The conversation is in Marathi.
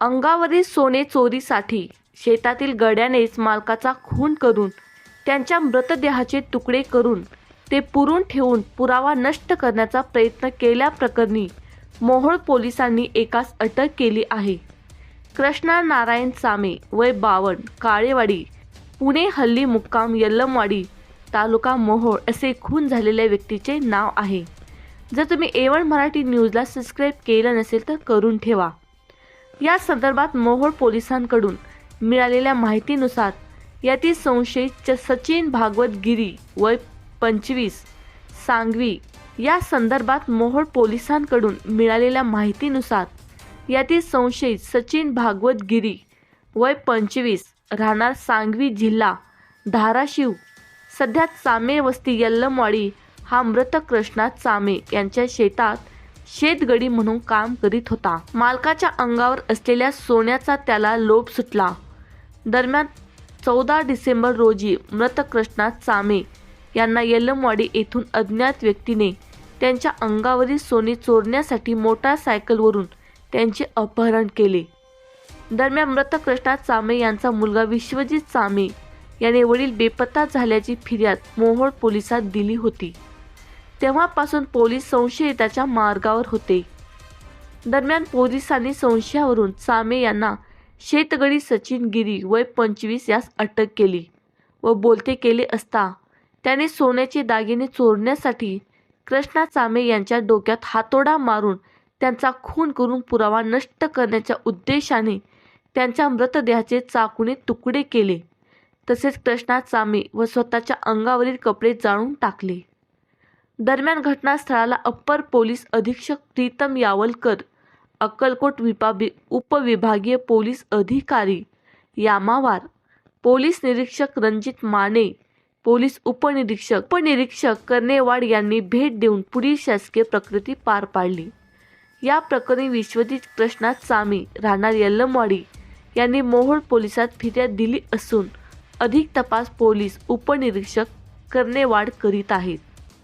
अंगावरील सोने चोरीसाठी शेतातील गड्यानेच मालकाचा खून करून त्यांच्या मृतदेहाचे तुकडे करून ते पुरून ठेवून पुरावा नष्ट करण्याचा प्रयत्न केल्याप्रकरणी मोहोळ पोलिसांनी एकास अटक केली आहे. कृष्णा नारायण सामे वय बावन काळेवाडी पुणे हल्ली मुक्काम यल्लमवाडी तालुका मोहोळ असे खून झालेल्या व्यक्तीचे नाव आहे. जर तुम्ही एवढ मराठी न्यूजला सबस्क्राईब केलं नसेल तर करून ठेवा. या संदर्भात मोहोळ पोलिसांकडून मिळालेल्या माहितीनुसार यातील संशयित च- सचिन भागवत गिरी वय पंचवीस सांगवी या संदर्भात मोहोळ पोलिसांकडून मिळालेल्या माहितीनुसार यातील संशयित सचिन भागवत गिरी वय पंचवीस राहणार सांगवी जिल्हा धाराशिव. सध्या चामे वस्ती यल्लमवाडी हा मृत कृष्णा चामे यांच्या शेतात शेतगडी म्हणून काम करीत होता. मालकाच्या अंगावर असलेल्या सोन्याचा त्याला लोभ सुटला. दरम्यान चौदा डिसेंबर रोजी मृत कृष्णा चामे यांना येल्लमवाडी येथून अज्ञात व्यक्तीने त्यांच्या अंगावरील सोने चोरण्यासाठी मोटारसायकलवरून त्यांचे अपहरण केले. दरम्यान मृत कृष्णा चामे यांचा मुलगा विश्वजित चामे याने वडील बेपत्ता झाल्याची फिर्याद मोहोळ पोलिसात दिली होती. तेव्हापासून पोलीस संशयिताच्या मार्गावर होते. दरम्यान पोलिसांनी संशयावरून चामे यांना शेतगडी सचिन गिरी वय पंचवीस यास अटक केली व बोलते केले असता त्याने सोन्याचे दागिने चोरण्यासाठी कृष्णा चामे यांच्या डोक्यात हातोडा मारून त्यांचा खून करून पुरावा नष्ट करण्याच्या उद्देशाने त्यांच्या मृतदेहाचे चाकूने तुकडे केले. तसेच कृष्णा चामे व स्वतःच्या अंगावरील कपडे जाळून टाकले. दरम्यान घटनास्थळाला अप्पर पोलीस अधीक्षक प्रीतम यावलकर अक्कलकोट विभागी उपविभागीय पोलीस अधिकारी यामावार पोलीस निरीक्षक रणजित माने पोलीस उपनिरीक्षक उपनिरीक्षक कर्नेवाड यांनी भेट देऊन पुढील शासकीय प्रकृती पार पाडली. या प्रकरणी विश्वजित कृष्णात सामी राहणार यल्लमवाडी यांनी मोहोळ पोलिसात फिर्याद दिली असून अधिक तपास पोलीस उपनिरीक्षक कर्नेवाड करीत आहेत.